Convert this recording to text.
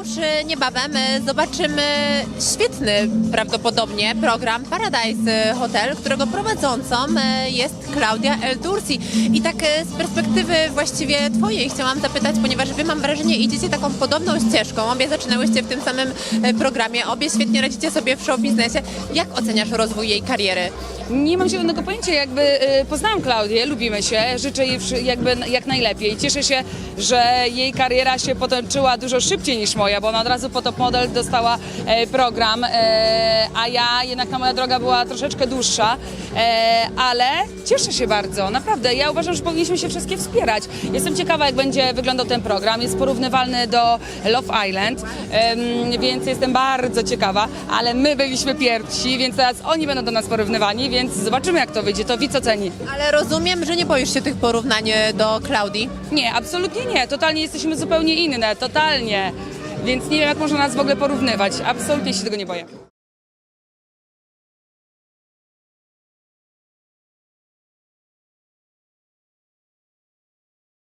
już e, niebawem e, zobaczymy świetny prawdopodobnie program Paradise Hotel, którego prowadzącą jest Klaudia Eldursi. I tak z perspektywy właściwie Twojej chciałam zapytać, ponieważ Wy mam wrażenie idziecie taką podobną ścieżką. Obie zaczynałyście w tym samym programie, obie świetnie radzicie sobie w show biznesie. Jak oceniasz rozwój jej kariery? Nie mam zielonego pojęcia, jakby y, poznałam Klaudię, lubimy się, życzę jej jakby jak najlepiej. Cieszę się, że jej kariera się potoczyła dużo szybciej niż moja, bo ona od razu po Top Model dostała e, program, e, a ja jednak ta moja droga była troszeczkę dłuższa, e, ale cieszę się bardzo, naprawdę. Ja uważam, że powinniśmy się wszystkie wspierać. Jestem ciekawa, jak będzie wyglądał ten program. Jest porównywalny do Love Island, więc jestem bardzo ciekawa, ale my byliśmy pierwsi, więc teraz oni będą do nas porównywani, więc zobaczymy, jak to wyjdzie. To widz oceni. Ale rozumiem, że nie boisz się tych porównań do Klaudii. Nie, absolutnie nie. Totalnie jesteśmy zupełnie inne, totalnie. Więc nie wiem, jak można nas w ogóle porównywać. Absolutnie się tego nie boję.